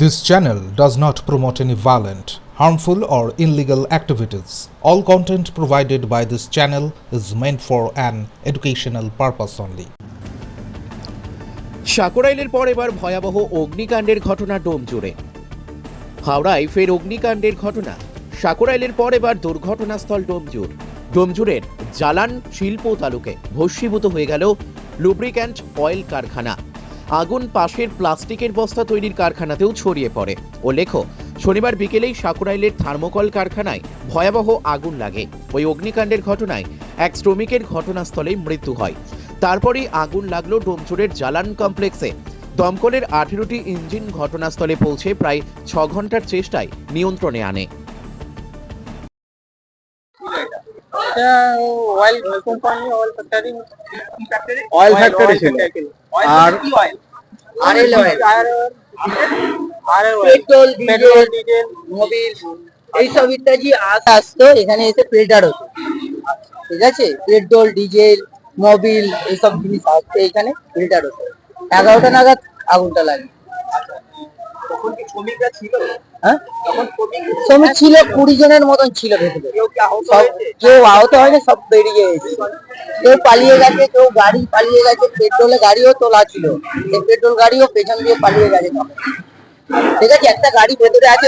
This channel does not promote any violent, harmful, or illegal activities. All content provided by this channel is meant for an educational purpose only. সাকুরাইলের পর এবার ভয়াবহ অগ্নিকাণ্ডের ঘটনা ডোম জুড়ে হাওড়ায় ফের অগ্নিকাণ্ডের ঘটনা সাকুরাইলের পর এবার দুর্ঘটনাস্থল ডোমজুর ডোমজুরের জালান শিল্প তালুকে ভস্মীভূত হয়ে গেল লুব্রিক্যান্ট অয়েল কারখানা আগুন পাশের প্লাস্টিকের বস্তা তৈরির কারখানাতেও ছড়িয়ে পড়ে। ও লেখো শনিবার বিকেলেই সাকুরাইলের থার্মোকল কারখানায় ভয়াবহ আগুন লাগে। ওই অগ্নিকাণ্ডের ঘটনায় এক শ্রমিকের ঘটনাস্থলেই মৃত্যু হয়। তারপরেই আগুন লাগল ডোমচুরের জালান কমপ্লেক্সে। দমকলের আঠেরোটি ইঞ্জিন ঘটনাস্থলে পৌঁছে প্রায় ছ ঘণ্টার চেষ্টায় নিয়ন্ত্রণে আনে। Oil company oil factory oil factory আর RL petrol petrol diesel diesel Mobil এইসব ইত্যাদি আস আসতো এখানে এসে ফিল্টার হতো। ঠিক আছে? পেট্রোল ডিজেল মোবিল এইসব জিনিস আসতো এখানে ফিল্টার হতো। এগারোটা নাগাদ আগুনটা লাগে তখন কি শ্রমিকরা ছিল? হ্যাঁ? শ্রমিক ছিল কুড়ি জনের মতন ছিল ভেতরে। কেউ আহত সব কেউ আহত হয়নি সব বেরিয়ে গেছে। কেউ পালিয়ে গেছে কেউ গাড়ি পালিয়ে গেছে পেট্রোলে গাড়িও তোলা ছিল। সেই পেট্রোল গাড়িও পেছন দিয়ে পালিয়ে গেছে ঠিক আছে একটা গাড়ি ভেতরে আছে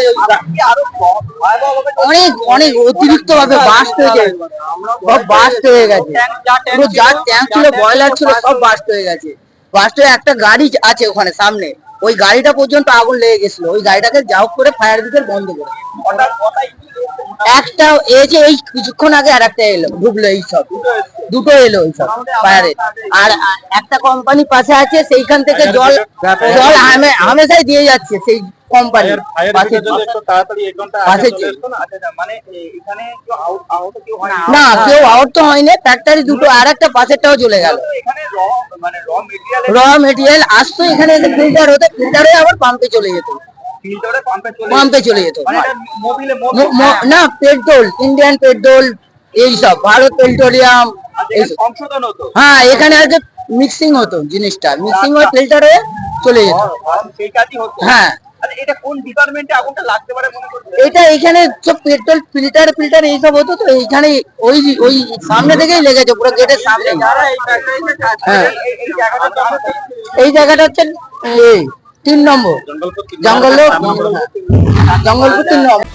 অনেক অনেক অতিরিক্ত ভাবে বাস্ট হয়ে যায় সব বাস্ট হয়ে গেছে। পুরো যা ট্যাঙ্ক ছিল বয়লার ছিল সব বাস্ট হয়ে গেছে। বাস্ট হয়ে একটা গাড়ি আছে ওখানে সামনে। ওই গাড়িটা পর্যন্ত আগুন লেগে গেছিল। ওই গাড়িটাকে যাও করে ফায়ার ব্রিগেড বন্ধ করে একটা এই যে এই কিছুক্ষণ আগে আর একটা এলো ঢুকলো এই সব। দুটো এলো এই সব ফায়ারে আর একটা কোম্পানি পাশে আছে সেইখান থেকে জল জল হামে- হামেশাই দিয়ে যাচ্ছে সেই কোম্পানি যে- না আচ্ছা আচ্ছা, মানে কেউ আউট তো হয়নি ফ্যাক্টরি দুটো আর একটা পাশেরটাও চলে গেল। র মেটেরিয়াল আসতো এখানে ফিল্টার হতে ফিল্টার হয়ে আবার পাম্পে চলে যেত। পাম্পে চলে যেত। মানে ম- না পেট্রোল ইন্ডিয়ান পেট্রোল এইসব ভারত পেট্রোলিয়াম হ্যাঁ এখানে আগে মিক্সিং হতো জিনিসটা। মিক্সিং হয়ে ফিল্টার হয়ে চলে যেত। হ্যাঁ আচ্ছা এটা কোন ডিপার্টমেন্টে আগুনটা লাগতে পারে মনে এটা এখানে সব পেট্রোল ফিল্টার ফিল্টার এইসব হতো তো এইখানে ওই ওই সামনে থেকেই লেগেছে পুরো গেটের সামনে। হ্যাঁ। এই- জায়গাটা হচ্ছে তিন নম্বর। জঙ্গল জঙ্গলপুর তিন নম্বর।